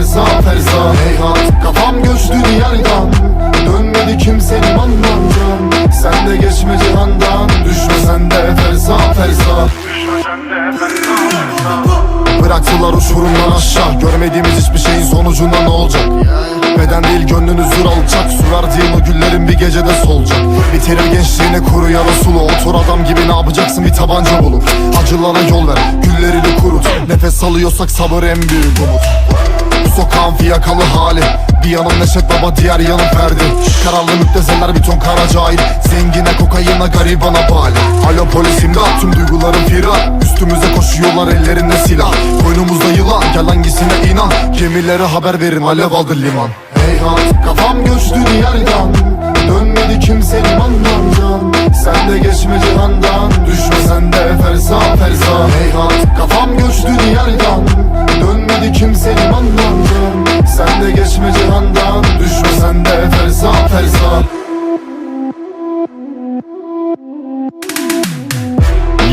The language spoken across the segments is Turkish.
ferza ferza Heyhat kafam göçtü diyardan Dönmedi kimsenin anlamdan. Sen de geçme cihandan Düşme sen de ferza ferza Düşme sen de Bıraktılar uçurumdan aşağı. Görmediğimiz hiçbir şeyin sonucunda ne olacak? Beden değil gönlünü zür alacak. Sürerdiğin o güllerin bir gecede solacak. Bitirir gençliğini kuru ya Resulü Otur adam gibi ne yapacaksın? Bir tabanca bulup. Acılara yol ver güllerini kurut. Nefes alıyorsak sabır en büyük umut sokağın fiyakalı hali. Bir yanım Neşet Baba diğer yanım Ferdi. Kararlı müptezeller bir ton kara cahil. Zengine kokayına garibana bali. Alo polis imdat. Tüm duygularım firar. Üstümüze koşuyorlar ellerinde silah. Koynumuzda yılan. Gel hangisine inan? Gemilere haber verin alev aldı liman. Heyhat kafam göçtü diyardan. Dönmedi kimse limandan can Sen de geçme cihandan Düşme sen de ferza ferza Heyhat kafam göçtü diyardan Dönmedi kimse limandan can Sen de geçme cihandan Düşme sen de ferza ferza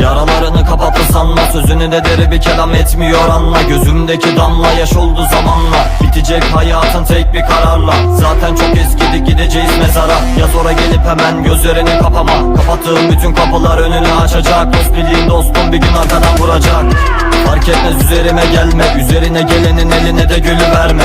Yaralarını kapattı sanma Sözünü de deri bir kelam etmiyor anla. Gözümdeki damla yaş oldu zamanla. Bitecek hayatın tek bir kararla. Zaten çok eskidi gideceğiz mezara. Yaz ora gelip hemen gözlerini kapama. Kapattığım bütün kapılar önünü açacak. Dost bildiğin dostum bir gün arkadan vuracak. Fark etmez üzerime gelme. Üzerine gelenin eline de gülü verme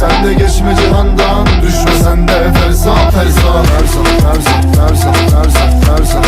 sen de geçme cihandan Düşme sen de fersan fersan Fersan fersan fersan fersan fersan